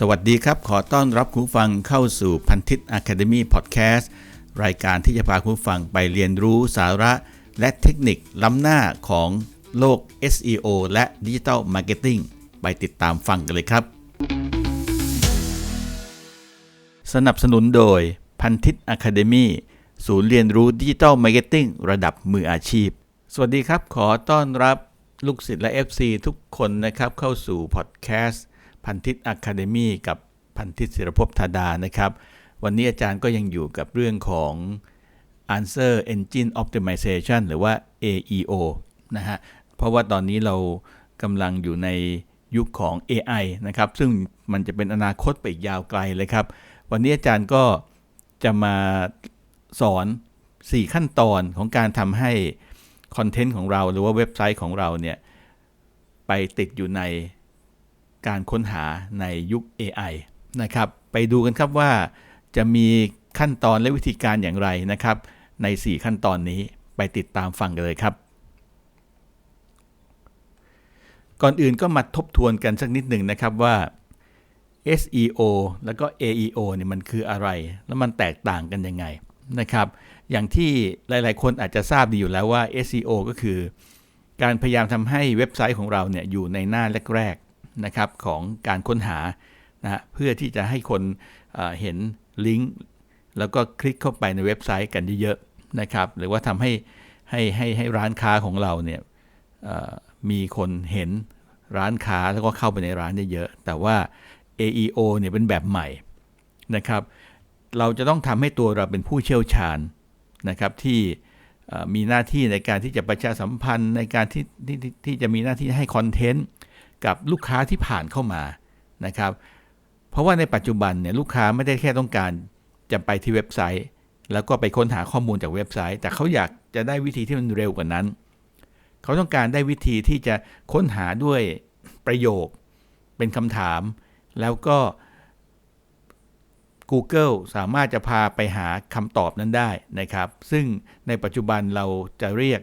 สวัสดีครับ ขอต้อนรับคุณฟังเข้าสู่พันทิต Academy Podcast รายการที่จะพาคุณฟังไปเรียนรู้สาระ และเทคนิคล้ำหน้าของโลก SEO และ Digital Marketing ไปติดตามฟังกันเลยครับ สนับสนุนโดยพันทิต Academy ศูนย์เรียนรู้ดิจิทัลมาร์เก็ตติ้งระดับมืออาชีพ สวัสดีครับ ขอต้อนรับลูกศิษย์และ FC ทุกคนนะครับเข้าสู่พอดแคสต์ พันทิต Academy กับพันทิตศิรภพธาดานะครับ วันนี้อาจารย์ก็ยังอยู่กับเรื่องของ Answer Engine Optimization หรือว่า AEO นะฮะ เพราะว่าตอนนี้เรากำลังอยู่ในยุคของ AI นะครับ ซึ่งมันจะเป็นอนาคตไปอีกยาวไกลเลยครับ วันนี้อาจารย์ก็จะมาสอน 4 ขั้นตอนของการทำให้คอนเทนต์ของเราหรือว่าเว็บไซต์ของเราเนี่ย ไปติดอยู่ใน การค้นหาในยุค AI นะครับไปดูกันครับว่าจะมีขั้นตอนและวิธีการอย่างไรนะครับ ใน 4 ขั้นตอนนี้ไปติดตามฟังกันเลยครับ ก่อนอื่นก็มาทบทวนกันสักนิดหนึ่งนะครับว่า SEO แล้วก็ AEO เนี่ยมันคืออะไร แล้วมันแตกต่างกันยังไงนะครับ อย่างที่หลาย ๆ คนอาจจะทราบดีอยู่แล้วว่า SEO ก็คือ การพยายามทำให้เว็บไซต์ของเราเนี่ยอยู่ในหน้าแรก นะครับของการค้นหานะฮะเพื่อที่จะให้คนเห็นลิงก์แล้วก็คลิกเข้าไปในเว็บไซต์กันเยอะๆนะครับหรือว่าทำให้ให้ให้ให้ร้านค้าของเราเนี่ยมีคนเห็นร้านค้าแล้วก็เข้าไปในร้านเยอะๆแต่ว่า AEO เนี่ยเป็นแบบใหม่นะครับ เราจะต้องทำให้ตัวเราเป็นผู้เชี่ยวชาญนะครับที่มีหน้าที่ในการที่จะประชาสัมพันธ์ในการที่ที่ที่จะมีหน้าที่ให้คอนเทนต์ กับลูกค้าที่ผ่านเข้ามานะครับ เพราะว่าในปัจจุบันเนี่ยลูกค้าไม่ได้แค่ต้องการจะไปที่เว็บไซต์ แล้วก็ไปค้นหาข้อมูลจากเว็บไซต์ แต่เขาอยากจะได้วิธีที่มันเร็วกว่านั้น เขาต้องการได้วิธีที่จะค้นหาด้วยประโยค เป็นคำถาม แล้วก็ Google สามารถจะพาไปหาคำตอบนั้นได้นะครับ ซึ่งในปัจจุบันเราจะเรียก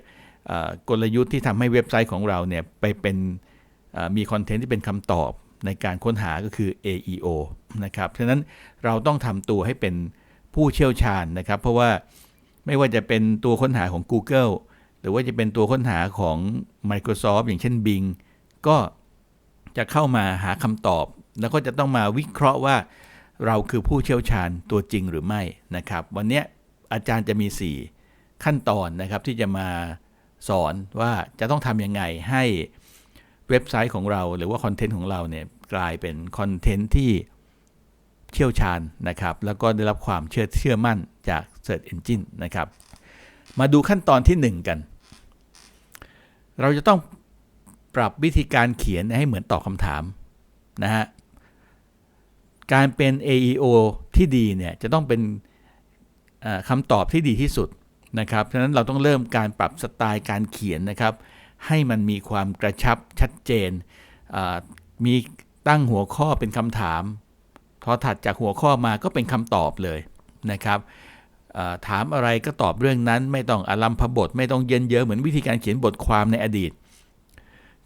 กลยุทธ์ที่ทำให้เว็บไซต์ของเราเนี่ยไปเป็น มีคอนเทนต์ที่เป็นคำตอบในการค้นหาก็คือ AEO นะครับ ฉะนั้นเราต้องทำตัวให้เป็นผู้เชี่ยวชาญนะครับ เพราะว่าไม่ว่าจะเป็นตัวค้นหาของ Google หรือว่าจะเป็นตัวค้นหาของ Microsoft อย่างเช่น Bing ก็จะเข้ามาหาคำตอบ แล้วก็จะต้องมาวิเคราะห์ว่า เราคือผู้เชี่ยวชาญตัวจริงหรือไม่นะครับ วันนี้อาจารย์จะมี 4 ขั้นตอนนะครับที่จะมาสอนว่าจะต้องทำยังไงให้ เว็บไซต์ของเรา หรือว่าคอนเทนต์ของเราเนี่ยกลายเป็นคอนเทนต์ที่เชี่ยวชาญนะครับ แล้วก็ได้รับความเชื่อเชื่อมั่นจาก Search Engine นะครับ มาดูขั้นตอนที่ 1 กัน เราจะต้องปรับวิธีการเขียนให้เหมือนตอบคำถามนะฮะ การเป็น AEO ที่ดีเนี่ยจะต้องเป็นคำตอบที่ดีที่สุดนะครับ ฉะนั้นเราต้องเริ่มการปรับสไตล์การเขียนนะครับ ให้มันมีความกระชับชัดเจน มีตั้งหัวข้อเป็นคำถาม พอถัดจากหัวข้อมาก็เป็นคำตอบเลยนะครับถามอะไรก็ตอบเรื่องนั้น ไม่ต้องอารัมพบท ไม่ต้องเย็นเยอะเหมือนวิธีการเขียนบทความในอดีต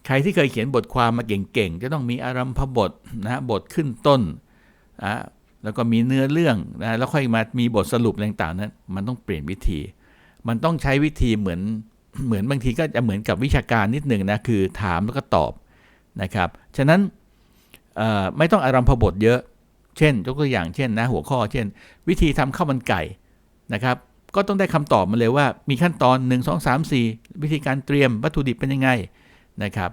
ใครที่เคยเขียนบทความมาเก่งๆจะต้องมีอารัมพบทนะบทขึ้นต้นนะแล้วก็มีเนื้อเรื่องนะแล้วค่อยมามีบทสรุปต่างๆนั้นมันต้องเปลี่ยนวิธี มันต้องใช้วิธีเหมือน เหมือนบางทีก็จะเหมือนกับวิชาการนิดหนึ่งนะคือถามแล้วก็ตอบนะครับฉะนั้นไม่ต้องอารมณ์พบทเยอะ เช่นยกตัวอย่างเช่นนะหัวข้อ เช่น วิธีทำข้าวมันไก่นะครับ ก็ต้องได้คำตอบมาเลยว่ามีขั้นตอน 1 2 3 4 วิธีการเตรียมวัตถุดิบเป็นยังไงนะครับ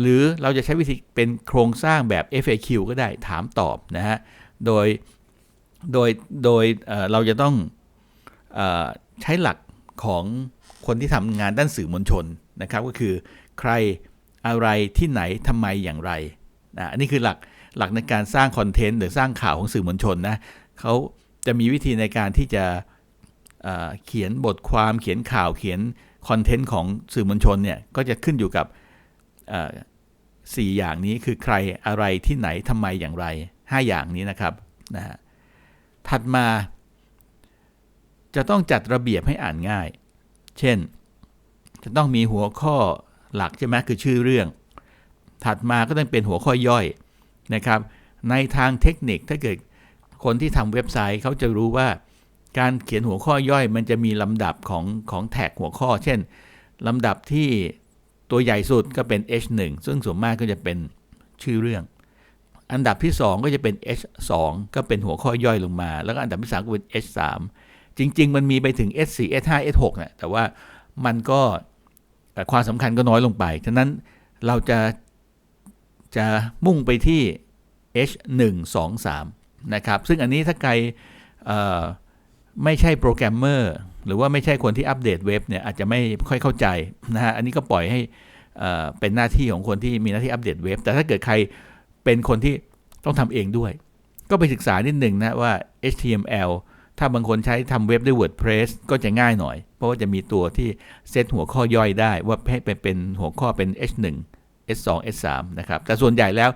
หรือเราจะใช้วิธีเป็นโครงสร้างแบบ FAQ ก็ได้ถามตอบนะฮะโดยโดยโดยเเราจะต้องอใช้หลักของ คนที่ทำงานด้านสื่อมวลชนนะครับ ก็คือใครอะไรที่ไหนทำไมอย่างไรนะอันนี้คือหลักหลักในการสร้างคอนเทนต์หรือสร้างข่าวของสื่อมวลชนนะเขาจะมีวิธีในการที่จะเขียนบทความเขียนข่าวเขียนคอนเทนต์ของสื่อมวลชนเนี่ยก็จะขึ้นอยู่กับสี่อย่างนี้คือใครอะไรที่ไหนทำไมอย่างไร 5 อย่างนี้นะครับนะฮะถัดมาจะต้องจัดระเบียบให้อ่านง่าย เช่น จะต้องมีหัวข้อหลักใช่ไหมคือชื่อเรื่อง ถัดมาก็ต้องเป็นหัวข้อย่อยนะครับ ในทางเทคนิคถ้าเกิดคนที่ทำเว็บไซต์เขาจะรู้ว่า การเขียนหัวข้อย่อย มันจะมีลำดับของของแท็กหัวข้อ เช่นลำดับที่ตัวใหญ่สุดก็เป็น H1 ซึ่งส่วนมากก็จะเป็นชื่อเรื่อง อันดับที่ 2 ก็จะเป็น H2 ก็เป็นหัวข้อย่อยลงมา แล้วก็อันดับที่ 3 ก็เป็น H3 จริง ๆ มันมีไปถึง S4 S5 S6 นะแต่ว่ามันก็ความสำคัญก็น้อยลงไป ฉะนั้นเราจะจะมุ่งไปที่ H1 2 3 นะครับ ซึ่งอันนี้ถ้าใครไม่ใช่โปรแกรมเมอร์หรือว่าไม่ใช่คนที่อัปเดตเว็บเนี่ยอาจจะไม่ค่อยเข้าใจนะฮะ อันนี้ก็ปล่อยให้เป็นหน้าที่ของคนที่มีหน้าที่อัปเดตเว็บ แต่ถ้าเกิดใครเป็นคนที่ต้องทำเองด้วย ก็ไปศึกษานิดหนึ่งนะว่า HTML ถ้าบางคนใช้ทำเว็บด้วย WordPress ก็จะง่ายหน่อย เพราะว่าจะมีตัวที่เซตหัวข้อย่อยได้ว่าให้เป็นหัวข้อเป็น H1 S2 S3 นะครับ แต่ส่วนใหญ่แล้ว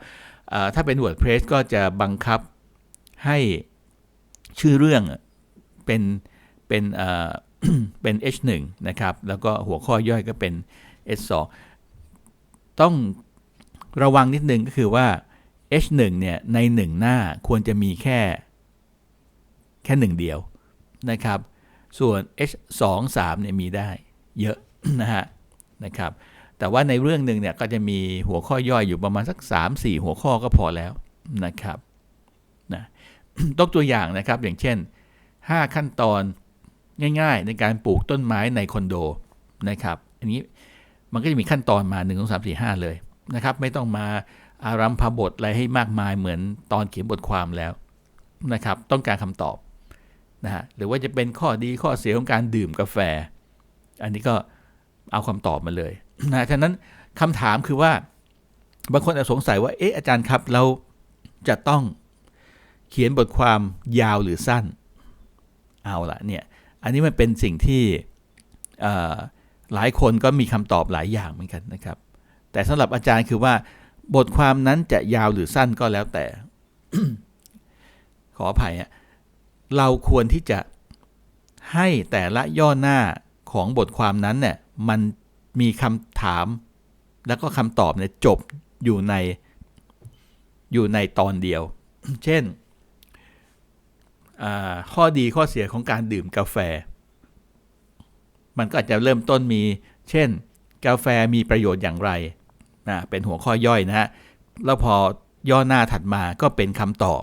ถ้าเป็น WordPress ก็จะบังคับให้ชื่อเรื่องเป็นเป็นเป็น H1 นะครับ แล้วก็หัวข้อย่อยก็เป็น H2 ต้องระวังนิดนึงก็คือว่า H1 เนี่ยใน 1 หน้าควรจะมีแค่ แค่หนึ่งเดียวนะครับ ส่วน H2 3เนี่ยมีได้เยอะนะฮะนะครับแต่ว่าในเรื่องหนึ่งเนี่ยก็จะมีหัวข้อย่อยอยู่ประมาณสัก 3-4 หัวข้อก็พอแล้วนะครับนะตกตัวอย่างนะครับอย่างเช่น 5 ขั้นตอนง่ายๆ ในการปลูกต้นไม้ในคอนโดนะครับอันนี้มันก็จะมีขั้นตอนมา 1 2 3 4 5 เลยนะครับ ไม่ต้องมาอารัมพบทอะไรให้มากมายเหมือนตอนเขียนบทความแล้วนะครับ ต้องการคำตอบ นะฮะหรือว่าจะเป็นข้อดีข้อเสียของการดื่มกาแฟ อันนี้ก็เอาคำตอบมาเลยนะฉะนั้นคำถามคือว่าบางคนอาจสงสัยว่าเอ๊ะอาจารย์ครับเราจะต้องเขียนบทความยาวหรือสั้นเอาละเนี่ยอันนี้มันเป็นสิ่งที่หลายคนก็มีคำตอบหลายอย่างเหมือนกันนะครับ แต่สำหรับอาจารย์คือว่า บทความนั้นจะยาวหรือสั้นก็แล้วแต่ ขออภัยอะ เราควรที่จะให้แต่ละย่อหน้าของบทความนั้นเนี่ยมันมีคำถาม แล้วก็คำตอบเนี่ยจบอยู่ในอยู่ในตอนเดียว เช่น ข้อดีข้อเสียของการดื่มกาแฟ มันก็อาจจะเริ่มต้นมี เช่น กาแฟมีประโยชน์อย่างไรนะเป็นหัวข้อย่อยนะฮะ แล้วพอย่อหน้าถัดมาก็เป็นคำตอบ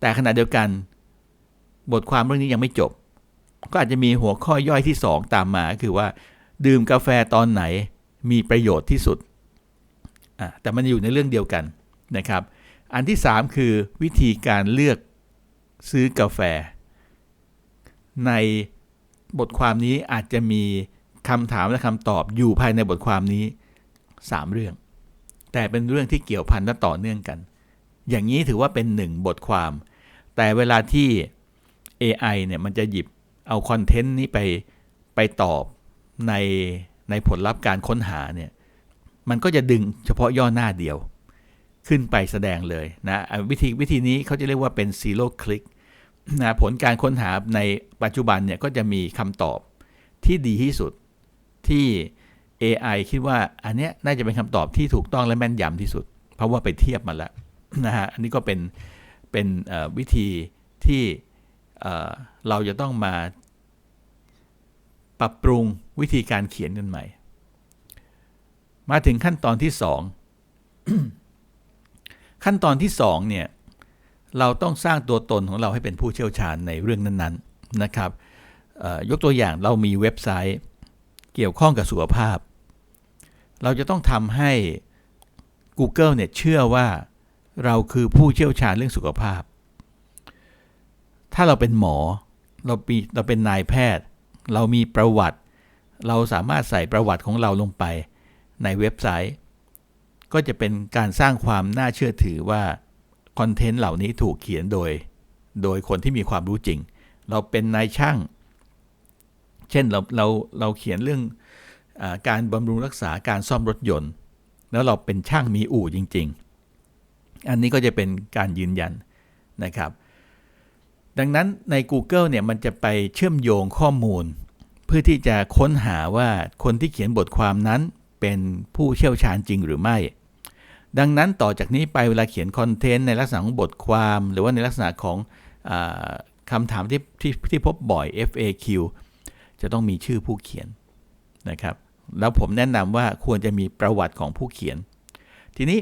แต่ขณะเดียวกัน บทความเรื่องนี้ยังไม่จบ ก็อาจจะมีหัวข้อย่อยที่ 2 ตามมาคือว่า ดื่มกาแฟตอนไหนมีประโยชน์ที่สุด แต่มันอยู่ในเรื่องเดียวกันนะครับ อันที่ 3 คือวิธีการเลือกซื้อกาแฟ ในบทความนี้อาจจะมีคำถามและคำตอบอยู่ภายในบทความนี้ 3 เรื่อง แต่เป็นเรื่องที่เกี่ยวพันและต่อเนื่องกัน อย่างนี้ถือว่าเป็น 1 บทความ แต่เวลาที่ AI เนี่ยมันจะหยิบเอาคอนเทนต์นี้ไปไปตอบในในผลลัพธ์การค้นหาเนี่ยมันก็จะดึงเฉพาะย่อหน้าเดียว ขึ้นไปแสดงเลยนะวิธีวิธีนี้เขาจะเรียกว่าเป็น zero click นะผลการค้นหาในปัจจุบันเนี่ยก็จะมีคำตอบที่ดีที่สุดที่ AI คิดว่าอันนี้น่าจะเป็นคำตอบที่ถูกต้องและแม่นยำที่สุด เพราะว่าไปเทียบมาแล้วนะฮะอันนี้ก็เป็นเป็นวิธีที่ เราจะต้องมาปรับปรุงวิธีการเขียนกันใหม่ มาถึงขั้นตอนที่สองขั้นตอนที่สองเนี่ยเราต้องสร้างตัวตนของเราให้เป็นผู้เชี่ยวชาญในเรื่องนั้นๆนะครับยกตัวอย่างเรามีเว็บไซต์เกี่ยวข้องกับสุขภาพ เราจะต้องทำให้ Google เนี่ยเชื่อว่าเราคือผู้เชี่ยวชาญเรื่องสุขภาพ ถ้าเราเป็นหมอ เราปีเราเป็นนายแพทย์ เรามีประวัติ เราสามารถใส่ประวัติของเราลงไปในเว็บไซต์ ก็จะเป็นการสร้างความน่าเชื่อถือว่าคอนเทนต์เหล่านี้ถูกเขียนโดย โดยคนที่มีความรู้จริง เราเป็นนายช่าง เช่นเราเราเราเขียนเรื่องอการบำรุงรักษาการซ่อมรถยนต์ แล้วเราเป็นช่างมีอู่จริง ๆ อันนี้ก็จะเป็นการยืนยันนะครับ ดังนั้นใน Google เนี่ยมันจะไปเชื่อมโยงข้อมูล เพื่อที่จะค้นหาว่าคนที่เขียนบทความนั้นเป็นผู้เชี่ยวชาญจริงหรือไม่ ดังนั้นต่อจากนี้ไปเวลาเขียนคอนเทนต์ในลักษณะของบทความ หรือว่าในลักษณะของอคำถามที่ที่ที่พบบ่อย FAQ จะต้องมีชื่อผู้เขียนนะครับ แล้วผมแนะนำว่าควรจะมีประวัติของผู้เขียน ทีนี้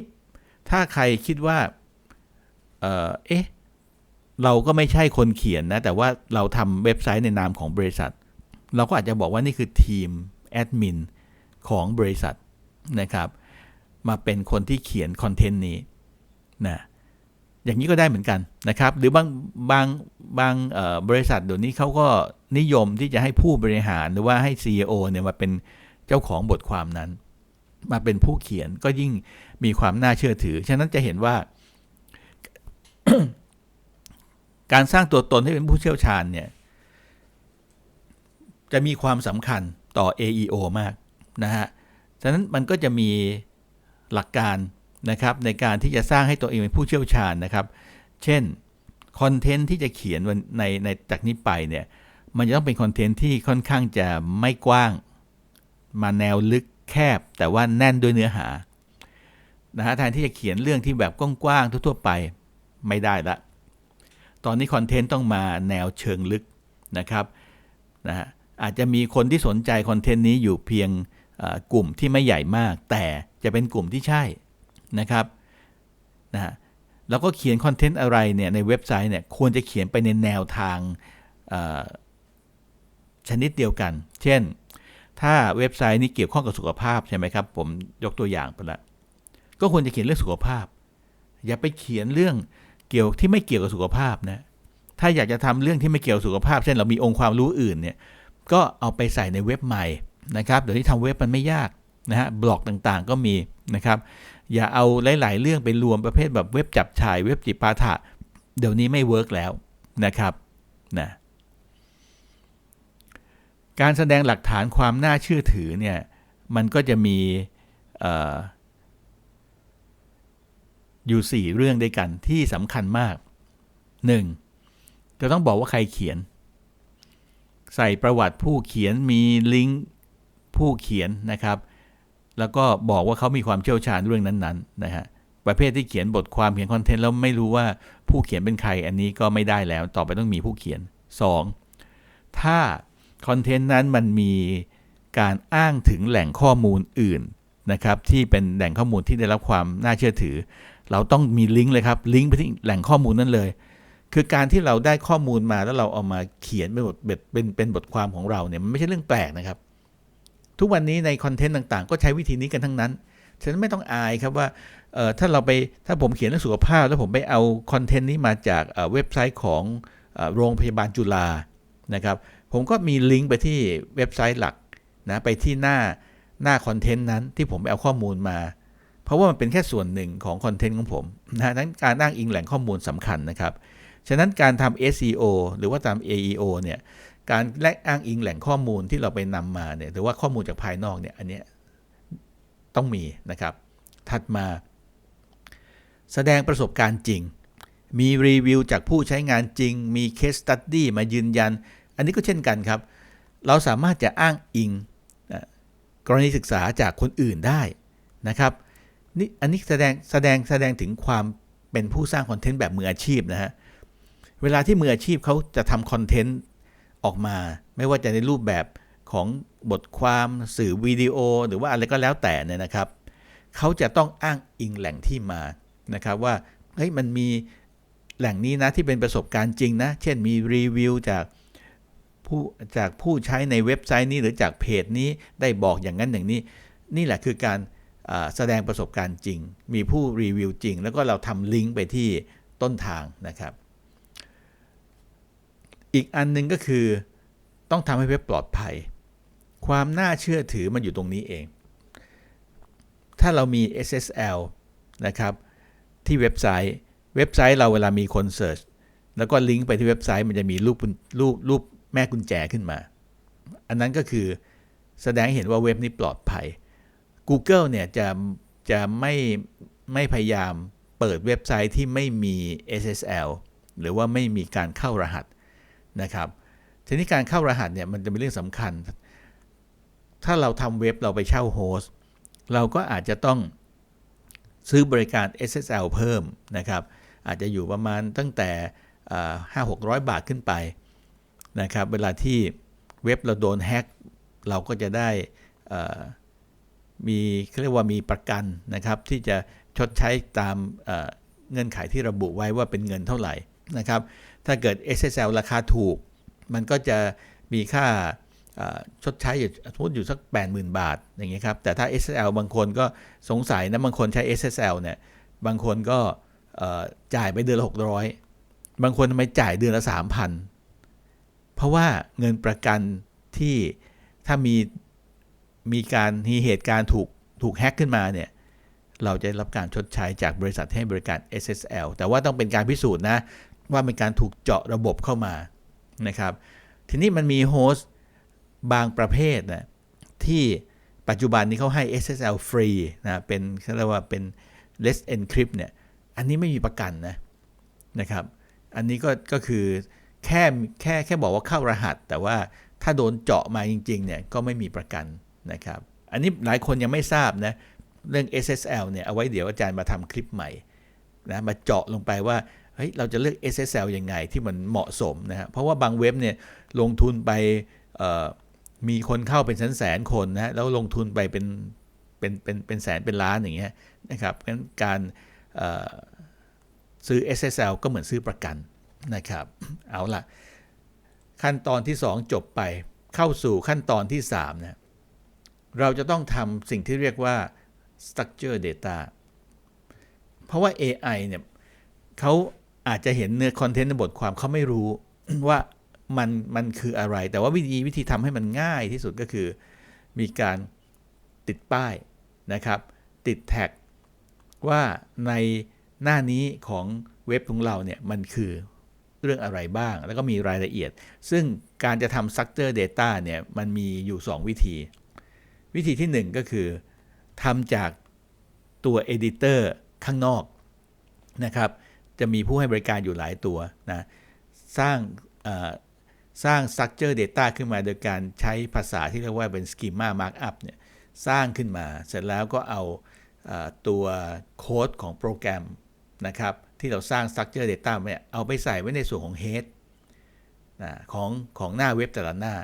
ถ้าใครคิดว่าเออเอ๊ะ เราก็ไม่ใช่คนเขียนนะ แต่ว่าเราทำเว็บไซต์ในนามของบริษัท เราก็อาจจะบอกว่านี่คือทีมแอดมินของบริษัทนะครับ มาเป็นคนที่เขียนคอนเทนต์นี้นะอย่างนี้ก็ได้เหมือนกันนะครับ หรือบางบางบางบริษัทเดี๋ยวนี้เขาก็นิยมที่จะให้ผู้บริหารหรือว่าให้ CEO เนี่ยมาเป็นเจ้าของบทความนั้น มาเป็นผู้เขียนก็ยิ่งมีความน่าเชื่อถือ ฉะนั้นจะเห็นว่า การสร้างตัวตนให้เป็นผู้เชี่ยวชาญเนี่ยจะมีความสำคัญต่อ AEO มากนะฮะ ฉะนั้นมันก็จะมีหลักการนะครับในการที่จะสร้างให้ตัวเองเป็นผู้เชี่ยวชาญนะครับ เช่นคอนเทนต์ที่จะเขียนในในจากนี้ไปเนี่ยมันจะต้องเป็นคอนเทนต์ที่ค่อนข้างจะไม่กว้าง มาแนวลึกแคบ แต่ว่าแน่นด้วยเนื้อหานะฮะแทนที่จะเขียนเรื่องที่แบบกว้างๆทั่ว ๆ ไปไม่ได้ละ ตอนนี้คอนเทนต์ต้องมาแนวเชิงลึกนะครับนะฮะอาจจะมีคนที่สนใจคอนเทนต์นี้อยู่เพียงกลุ่มที่ไม่ใหญ่มาก แต่จะเป็นกลุ่มที่ใช่นะครับนะฮะแล้วก็เขียนคอนเทนต์อะไรเนี่ยในเว็บไซต์เนี่ยควรจะเขียนไปในแนวทางชนิดเดียวกัน เช่น ถ้าเว็บไซต์นี้เกี่ยวข้องกับสุขภาพใช่ไหมครับ ผมยกตัวอย่างไปละก็ควรจะเขียนเรื่องสุขภาพ อย่าไปเขียนเรื่อง เกี่ยวที่ไม่เกี่ยวกับสุขภาพนะถ้าอยากจะทำเรื่องที่ไม่เกี่ยวกับสุขภาพ เช่นเรามีองค์ความรู้อื่นเนี่ยก็เอาไปใส่ในเว็บใหม่นะครับเดี๋ยวนี้ทำเว็บมันไม่ยากนะฮะบล็อกต่างๆก็มีนะครับ อย่าเอาหลาย ๆ เรื่องไปรวมประเภทแบบเว็บจับฉายเว็บจิปาถะเดี๋ยวนี้ไม่เวิร์กแล้วนะครับนะการแสดงหลักฐานความน่าเชื่อถือเนี่ยมันก็จะมีอ อยู่ 4 เรื่องด้วยกันที่สำคัญมาก 1. จะต้องบอกว่าใครเขียน ใส่ประวัติผู้เขียนมีลิงก์ผู้เขียนนะครับ แล้วก็บอกว่าเขามีความเชี่ยวชาญเรื่องนั้นๆนะฮะประเภทที่เขียนบทความเขียนคอนเทนต์แล้วไม่รู้ว่าผู้เขียนเป็นใครอันนี้ก็ไม่ได้แล้ว ต่อไปต้องมีผู้เขียน 2. ถ้าคอนเทนต์นั้นมันมีการอ้างถึงแหล่งข้อมูลอื่นนะครับที่เป็นแหล่งข้อมูลที่ได้รับความน่าเชื่อถือ เราต้องมีลิงก์เลยครับ ลิงก์ไปที่แหล่งข้อมูลนั้นเลย คือการที่เราได้ข้อมูลมาแล้วเราเอามาเขียนเป็นบทเป็นเป็นบทความของเราเนี่ยมันไม่ใช่เรื่องแปลกนะครับ ทุกวันนี้ในคอนเทนต์ต่างๆ ก็ใช้วิธีนี้กันทั้งนั้นฉะนั้นไม่ต้องอายครับว่าถ้าเราไปถ้าผมเขียนเรื่องสุขภาพ แล้วผมไปเอาคอนเทนต์นี้มาจากเว็บไซต์ของโรงพยาบาลจุฬานะครับ ผมก็มีลิงก์ไปที่เว็บไซต์หลักนะไปที่หน้าหน้าคอนเทนต์นั้นที่ผมไปเอาข้อมูลมา เพราะว่ามันเป็นแค่ส่วนหนึ่งของคอนเทนต์ของผมนะนั้นการอ้างอิงแหล่งข้อมูลสำคัญนะครับฉะนั้นการทำ SEO หรือว่าตาม AEO เนี่ยการแลกอ้างอิงแหล่งข้อมูลที่เราไปนำมาเนี่ยหรือว่าข้อมูลจากภายนอกเนี่ยอันนี้ต้องมีนะครับ ถัดมาแสดงประสบการณ์จริง มีรีวิวจากผู้ใช้งานจริง มีเคสตัดดี้มายืนยัน อันนี้ก็เช่นกันครับ เราสามารถจะอ้างอิงกรณีศึกษาจากคนอื่นได้นะครับ นี่อันนี้แสดงแสดงแสดงถึงความเป็นผู้สร้างคอนเทนต์แบบมืออาชีพนะฮะ เวลาที่มืออาชีพเขาจะทำคอนเทนต์ออกมา ไม่ว่าจะในรูปแบบของบทความสื่อวิดีโอ หรือว่าอะไรก็แล้วแต่เนี่ยนะครับ เขาจะต้องอ้างอิงแหล่งที่มานะครับว่าเฮ้ยมันมีแหล่งนี้นะที่เป็นประสบการณ์จริงนะ เช่นมีรีวิวจากผู้จากผู้ใช้ในเว็บไซต์นี้หรือจากเพจนี้ได้บอกอย่างนั้นอย่างนี้ นี่แหละคือการ แสดงประสบการณ์จริง มีผู้รีวิวจริง แล้วก็เราทำลิงก์ไปที่ต้นทางนะครับ อีกอันนึงก็คือต้องทำให้เว็บปลอดภัย ความน่าเชื่อถือมันอยู่ตรงนี้เอง ถ้าเรามี SSL นะครับ ที่เว็บไซต์ เว็บไซต์เราเวลามีคนเสิร์ชแล้วก็ลิงก์ไปที่เว็บไซต์มันจะมีรูปรูปรูปแม่กุญแจขึ้นมา อันนั้นก็คือแสดงเห็นว่าเว็บนี้ปลอดภัย Google เนี่ยจะจะไม่ไม่พยายามเปิดเว็บไซต์ที่ไม่มี SSL หรือว่าไม่มีการเข้ารหัสนะครับ ทีนี้การเข้ารหัสเนี่ยมันจะเป็นเรื่องสำคัญ ถ้าเราทำเว็บเราไปเช่าโฮสต์เราก็อาจจะต้องซื้อบริการ SSL เพิ่มนะครับ อาจจะอยู่ประมาณตั้งแต่ห้าหกร้อยบาทขึ้นไปนะครับ เวลาที่เว็บเราโดนแฮ็กเราก็จะได้ มีเรียกว่ามีประกันนะครับ ที่จะชดใช้ตามเงื่อนไขที่ระบุไว้ว่าเป็นเงินเท่าไหร่นะครับ ถ้าเกิด SSL ราคาถูก มันก็จะมีค่าชดใช้อยู่สมมติอยู่สัก 80,000 บาทอย่างเงี้ยครับ แต่ถ้า SSL บางคนก็สงสัยนะบางคนใช้ SSL เนี่ยบางคนก็จ่ายไปเดือนละ600 บางคนทำไมจ่ายเดือนละ 3,000 เพราะว่าเงินประกันที่ถ้ามี มีการมีเหตุการณ์ถูกถูกแฮ็กขึ้นมาเนี่ยเราจะรับการชดใช้จากบริษัทให้บริการ SSL แต่ว่าต้องเป็นการพิสูจน์นะ ว่าเป็นการถูกเจาะระบบเข้ามานะครับ ทีนี้มันมีโฮสต์บางประเภทนะที่ปัจจุบันนี้เขาให้ SSL ฟรีนะเป็นเขาเรียกว่าเป็น less encrypt เนี่ยอันนี้ไม่มีประกันนะนะครับ อันนี้ก็ก็คือแค่แค่แค่บอกว่าเข้ารหัส แต่ว่าถ้าโดนเจาะมาจริงๆเนี่ยก็ไม่มีประกัน นะครับ อันนี้หลายคนยังไม่ทราบนะ เรื่อง SSL เนี่ยเอาไว้เดี๋ยวอาจารย์มาทำคลิปใหม่นะมาเจาะลงไปว่าเฮ้ยเราจะเลือก SSL ยังไงที่มันเหมาะสมนะฮะเพราะว่าบางเว็บเนี่ยลงทุนไปมีคนเข้าเป็นแสนแสนคนนะแล้วลงทุนไปเป็นเป็นเป็นเป็นแสนเป็นล้านอย่างเงี้ยนะครับงั้นการซื้อ SSL ก็เหมือนซื้อประกันนะครับ เอาล่ะขั้นตอนที่ 2 จบไปเข้าสู่ขั้นตอนที่3นะ เราจะต้องทำสิ่งที่เรียกว่า structure data เพราะว่า AI เนี่ยเขาอาจจะเห็นเนื้อคอนเทนต์ในบทความเขาไม่รู้ว่ามันมันคืออะไร แต่ว่าวิธีวิธีทำให้มันง่ายที่สุดก็คือ มีการติดป้ายนะครับ ติดแท็กว่าในหน้านี้ของเว็บของเราเนี่ยมันคือเรื่องอะไรบ้าง แล้วก็มีรายละเอียด ซึ่งการจะทำ structure data เนี่ยมันมีอยู่ 2 วิธี วิธีที่ 1 ก็คือทำจากตัว editor ข้างนอกนะครับจะมีผู้ให้บริการอยู่หลายตัวนะสร้างสร้าง structure data ขึ้นมาโดยการใช้ภาษาที่เรียกว่าเป็น schema markup เนี่ยสร้างขึ้นมาเสร็จแล้วก็เอาตัวโค้ดของโปรแกรมนะครับที่เราสร้าง structure data เนี่ยเอาไปใส่ไว้ในส่วนของ head นะของของหน้าเว็บแต่ละหน้า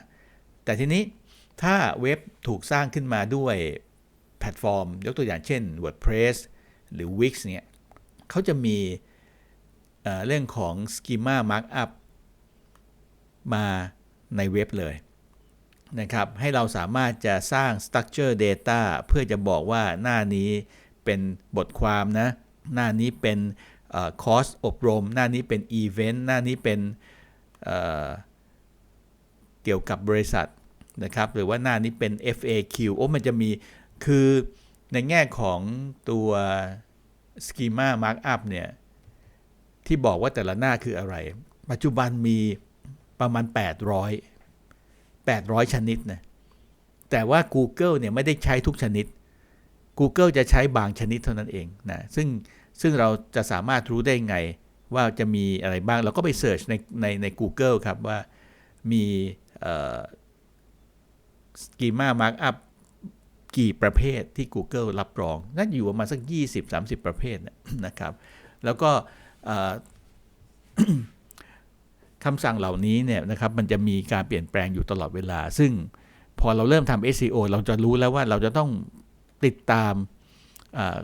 แต่ทีนี้ ถ้าเว็บถูกสร้างขึ้นมาด้วยแพลตฟอร์ม ยกตัวอย่างเช่น WordPress หรือ Wix เนี่ยเขาจะมีเรื่องของ schema markup มาในเว็บเลยนะครับให้เราสามารถจะสร้าง structure data เพื่อจะบอกว่าหน้านี้เป็นบทความนะ หน้านี้เป็นคอร์สอบรม หน้านี้เป็นอีเวนต์หน้านี้เป็นเเกี่ยวกับบริษัท นะครับหรือว่าหน้านี้เป็น FAQ โอ้มันจะมีคือในแง่ของตัว schema markup เนี่ยที่บอกว่าแต่ละหน้าคืออะไร ปัจจุบันมีประมาณ 800 800 ชนิดนะแต่ว่า Google เนี่ยไม่ได้ใช้ทุกชนิด Google จะใช้บางชนิดเท่านั้นเองนะซึ่งซึ่งเราจะสามารถรู้ได้ไงว่าจะมีอะไรบ้าง เราก็ไปเสิร์ชในในใน Google ครับว่ามี สกีมามาร์กอัพกี่ประเภทที่ Google รับรอง น่าอยู่ประมาณสัก 20-30 ประเภทนะครับ แล้วก็คำสั่งเหล่านี้เนี่ยนะครับมันจะมีการเปลี่ยนแปลงอยู่ตลอดเวลา ซึ่งพอเราเริ่มทำ SEO เราจะรู้แล้วว่าเราจะต้องติดตาม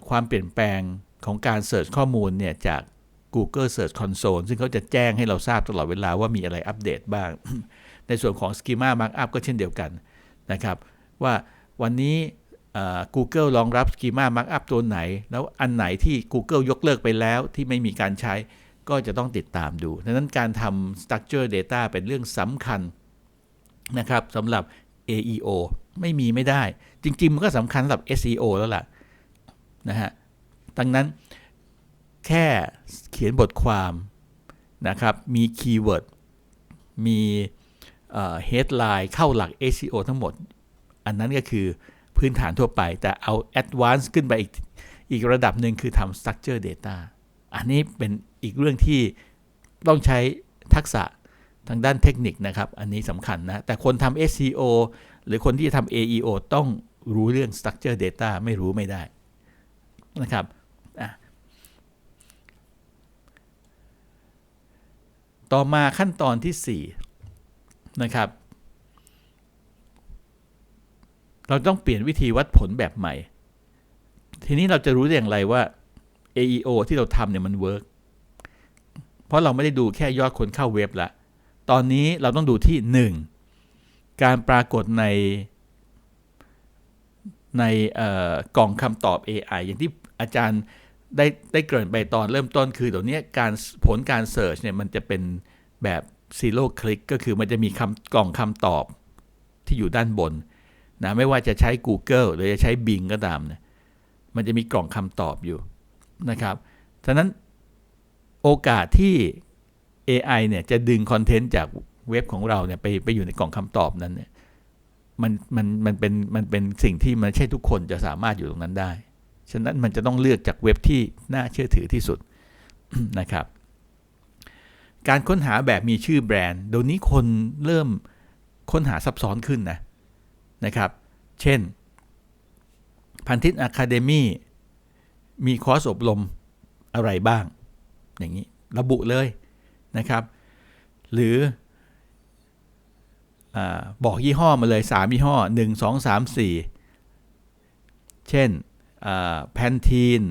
ความเปลี่ยนแปลงของการเสิร์ชข้อมูลเนี่ยจาก Google Search Console ซึ่งเขาจะแจ้งให้เราทราบตลอดเวลาว่ามีอะไรอัปเดตบ้าง ในส่วนของ Schema Markup ก็เช่นเดียวกัน นะครับ ว่าวันนี้ Google รองรับ Schema Markup ตัวไหน แล้วอันไหนที่ Google ยกเลิกไปแล้วที่ไม่มีการใช้ก็จะต้องติดตามดูดังนั้นการทำ structure data เป็นเรื่องสำคัญนะครับสำหรับ AEO ไม่มีไม่ได้ จริง ๆ มันก็สำคัญสำหรับ SEO แล้วล่ะนะฮะดังนั้นแค่เขียนบทความนะครับ มีคีย์เวิร์ด มี เฮดไลน์เข้าหลัก SEO ทั้งหมด อันนั้นก็คือพื้นฐานทั่วไป แต่เอาแอดวานซ์ขึ้นไปอีกอีกระดับหนึ่งคือทำ Structure Data อันนี้เป็นอีกเรื่องที่ต้องใช้ทักษะทางด้านเทคนิคนะครับ อันนี้สำคัญนะ แต่คนทำ SEO หรือคนที่จะทำ AEO ต้องรู้เรื่อง Structure Data ไม่รู้ไม่ได้นะครับต่อมาขั้นตอนที่ 4 นะครับ เราต้องเปลี่ยนวิธีวัดผลแบบใหม่ ทีนี้เราจะรู้ได้อย่างไรว่า AEO ที่เราทำเนี่ยมันเวิร์กเพราะเราไม่ได้ดูแค่ยอดคนเข้าเว็บละ ตอนนี้เราต้องดูที่ 1. การปรากฏในในกล่องคำตอบ AI อย่างที่อาจารย์ได้ได้เกริ่นไปตอนเริ่มต้นคือเดี๋ยวนี้การผลการเสิร์ชเนี่ยมันจะเป็นแบบ zero click ก็คือมันจะมีคำกล่องคำตอบที่อยู่ด้านบนนะไม่ว่าจะใช้ Google หรือจะใช้ Bing ก็ตามนะมันจะมีกล่องคำตอบอยู่นะครับฉะนั้นโอกาสที่ AI เนี่ยจะดึงคอนเทนต์จากเว็บของเราเนี่ยไปไปอยู่ในกล่องคำตอบนั้นเนี่ยมันมันมันเป็นมันเป็นสิ่งที่มันใช่ทุกคนจะสามารถอยู่ตรงนั้นได้ ฉะนั้นมันจะต้องเลือกจากเว็บที่น่าเชื่อถือที่สุดนะครับ การค้นหาแบบมีชื่อแบรนด์เดี๋ยวนี้คนเริ่มค้นหาซับซ้อนขึ้นนะนะครับ เช่น พันทิตอะคาเดมี่มีคอร์สอบรมอะไรบ้าง อย่างนี้ระบุเลยนะครับ หรืออบอกยี่ห้อมาเลย 3 ยี่ห้อ 1 2 3 4 เช่นแพนทีน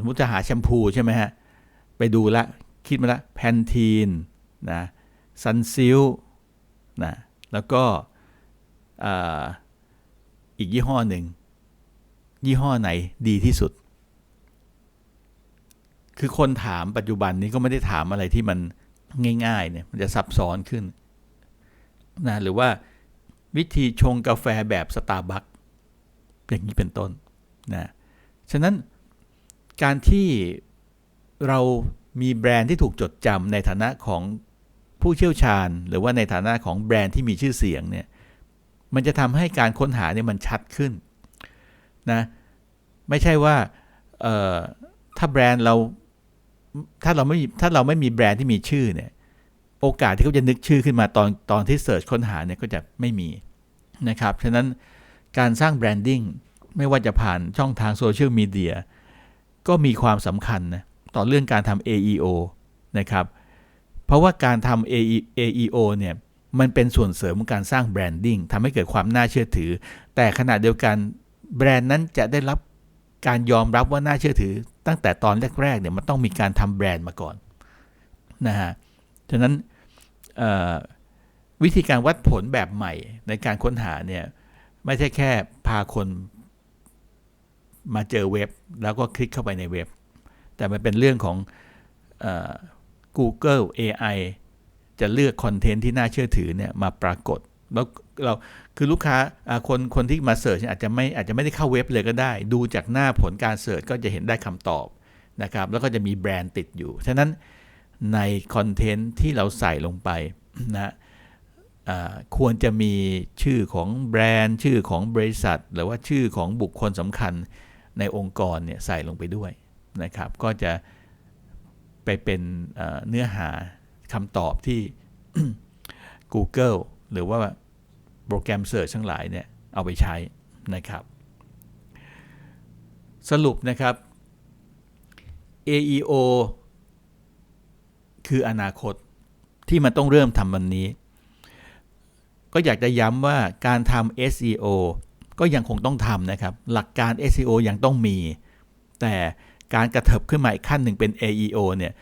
สมมติจะหาแชมพูใช่ไหมฮะ ไปดูละ คิดมาและแพนทีนนะซันซิลนะแล้วก็อีกยี่ห้อหนึ่ง ยี่ห้อไหนดีที่สุด คือคนถามปัจจุบันนี้ก็ไม่ได้ถามอะไรที่มันง่ายๆเนี่ยมันจะซับซ้อนขึ้นนะหรือว่าวิธีชงกาแฟแบบสตาร์บัคอย่างนี้เป็นต้นนะฉะนั้นการที่เรา มีแบรนด์ที่ถูกจดจำในฐานะของผู้เชี่ยวชาญ หรือว่าในฐานะของแบรนด์ที่มีชื่อเสียงเนี่ยมันจะทำให้การค้นหาเนี่ยมันชัดขึ้นนะไม่ใช่ว่าถ้าแบรนด์เราถ้าเราไม่ถ้าเราไม่มีแบรนด์ที่มีชื่อเนี่ยโอกาสที่เขาจะนึกชื่อขึ้นมาตอนตอนที่เสิร์ชค้นหาเนี่ยก็จะไม่มีนะครับฉะนั้นการสร้างแบรนดิ้งไม่ว่าจะผ่านช่องทางโซเชียลมีเดียก็มีความสำคัญนะ ต่อเรื่องการทำ AEO นะครับ เพราะว่าการทำ AEO เนี่ย มันเป็นส่วนเสริมของการสร้างแบรนดิ้งทำให้เกิดความน่าเชื่อถือ แต่ขณะเดียวกันแบรนด์นั้นจะได้รับการยอมรับว่าน่าเชื่อถือ ตั้งแต่ตอนแรกๆเนี่ยมันต้องมีการทำแบรนด์มาก่อนนะฮะ ฉะนั้นวิธีการวัดผลแบบใหม่ในการค้นหาเนี่ยไม่ใช่แค่พาคนมาเจอเว็บ แล้วก็คลิกเข้าไปในเว็บ แต่มันเป็นเรื่องของอ Google AI จะเลือกคอนเทนต์ที่น่าเชื่อถือเนี่ยมาปรากฏ แล้วเราคือลูกค้าคนคนที่มาเสิร์ชอาจจะไม่อาจจะไม่ได้เข้าเว็บเลยก็ได้ ดูจากหน้าผลการเสิร์ชก็จะเห็นได้คำตอบนะครับ แล้วก็จะมีแบรนด์ติดอยู่ ฉะนั้นในคอนเทนต์ที่เราใส่ลงไปนะควรจะมีชื่อของแบรนด์ ชื่อของบริษัท หรือว่าชื่อของบุคคลสำคัญในองค์กรเนี่ยใส่ลงไปด้วย นะครับ ก็จะไปเป็นเนื้อหาคำตอบที่ Google หรือว่าโปรแกรมเสิร์ชทั้งหลายเนี่ยเอาไปใช้นะครับ สรุปนะครับ AEO คืออนาคตที่มันต้องเริ่มทำวันนี้ ก็อยากจะย้ำว่าการทำ SEO ก็ยังคงต้องทำนะครับ หลักการ SEO ยังต้องมี แต่ การกระเถิบขึ้นมาอีกขั้นหนึ่งเป็น AEO เนี่ย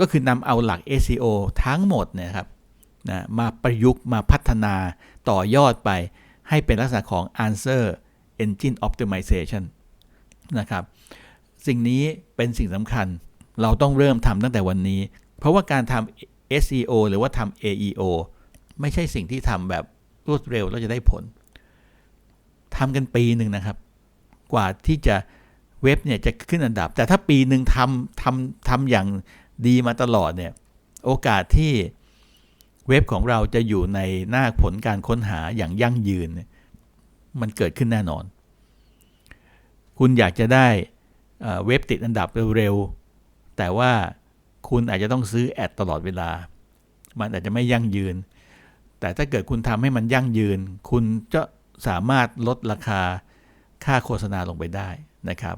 ก็คือนำเอาหลัก SEO ทั้งหมดนะครับนะมาประยุกต์มาพัฒนาต่อยอดไป ให้เป็นลักษณะของ Answer Engine Optimization นะครับ สิ่งนี้เป็นสิ่งสำคัญเราต้องเริ่มทำตั้งแต่วันนี้ เพราะว่าการทำ SEO หรือว่าทำ AEO ไม่ใช่สิ่งที่ทำแบบรวดเร็วแล้วจะได้ผลทำกันปีหนึ่งนะครับ กว่าที่จะ เว็บเนี่ยจะขึ้นอันดับ แต่ถ้าปีหนึ่งทำทำทำอย่างดีมาตลอดเนี่ยโอกาสที่เว็บของเราจะอยู่ในหน้าผลการค้นหาอย่างยั่งยืน มันเกิดขึ้นแน่นอน คุณอยากจะได้เว็บติดอันดับเร็วๆ แต่ว่าคุณอาจจะต้องซื้อแอดตลอดเวลา มันอาจจะไม่ยั่งยืน แต่ถ้าเกิดคุณทำให้มันยั่งยืน คุณจะสามารถลดราคาค่าโฆษณาลงไปได้นะครับ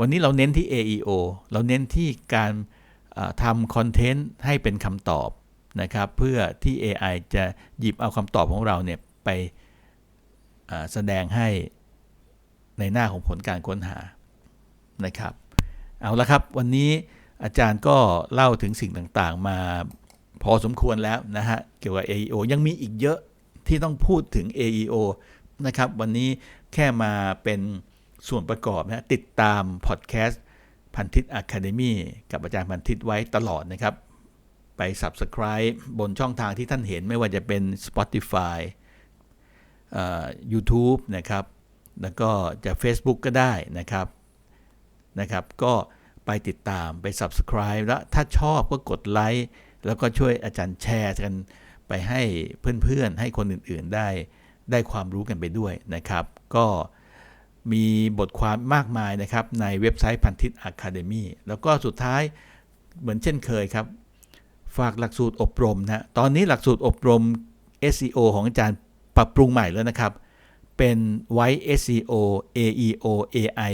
วันนี้เราเน้นที่ AEO เราเน้นที่การทำคอนเทนต์ให้เป็นคำตอบนะครับเพื่อที่ AI จะหยิบเอาคำตอบของเราเนี่ยไปแสดงให้ในหน้าของผลการค้นหานะครับ เอาละครับวันนี้อาจารย์ก็เล่าถึงสิ่งต่างๆ มาพอสมควรแล้วนะฮะเกี่ยวกับ AEO ยังมีอีกเยอะที่ต้องพูดถึง AEO นะครับวันนี้แค่มาเป็น ส่วนประกอบนะติดตามพอดแคสต์พันทิตอะคาเดมีกับอาจารย์พันทิตไว้ตลอดนะครับ ไป Subscribe บนช่องทางที่ท่านเห็นไม่ว่าจะเป็น Spotify YouTube นะครับ แล้วก็จะ Facebook ก็ได้นะครับนะครับ ก็ไปติดตามไป Subscribe แล้วถ้าชอบก็กดไลค์แล้วก็ช่วยอาจารย์แชร์กันไปให้เพื่อนๆ ให้คนอื่นๆได้ได้ความรู้กันไปด้วยนะครับ ก็ มีบทความมากมายนะครับ ในเว็บไซต์พันทิตอะคาเดมีแล้วก็สุดท้ายเหมือนเช่นเคยครับ ฝากหลักสูตรอบรมนะตอนนี้หลักสูตรอบรม SEO ของอาจารย์ปรับปรุงใหม่แล้วนะครับ เป็นไว้ SEO AEO AI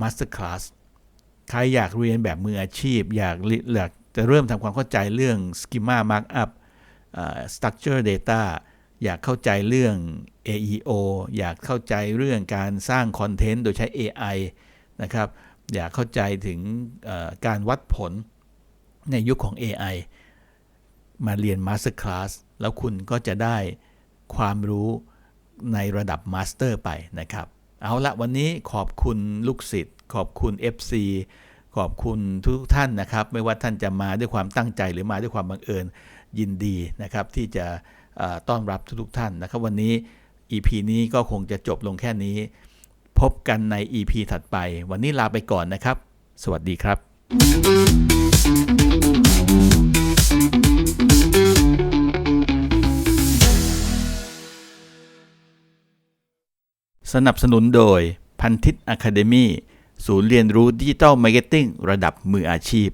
Masterclass ใครอยากเรียนแบบมืออาชีพ อยากเรีอยากจะเริ่มทำความเข้าใจเรื่อง schema markup structure data อยากเข้าใจเรื่อง AEO อยากเข้าใจเรื่องการสร้างคอนเทนต์โดยใช้ AI นะครับ อยากเข้าใจถึงการวัดผลในยุคของ AI มาเรียน Master Class แล้วคุณก็จะได้ความรู้ในระดับ Master ไปนะครับ เอาละวันนี้ขอบคุณลูกศิษย์ ขอบคุณ FC ขอบคุณทุกท่านนะครับ ไม่ว่าท่านจะมาด้วยความตั้งใจหรือมาด้วยความบังเอิญยินดีนะครับที่จะ ต้อนรับทุกๆท่านนะครับ วันนี้ EP นี้ก็คงจะจบลงแค่นี้ พบกันใน EP ถัดไป วันนี้ลาไปก่อนนะครับ สวัสดีครับสนับสนุนโดยพันทิตอะคาเดมีศูนย์เรียนรู้ดิจิทัลมาร์เก็ตติ้งระดับมืออาชีพ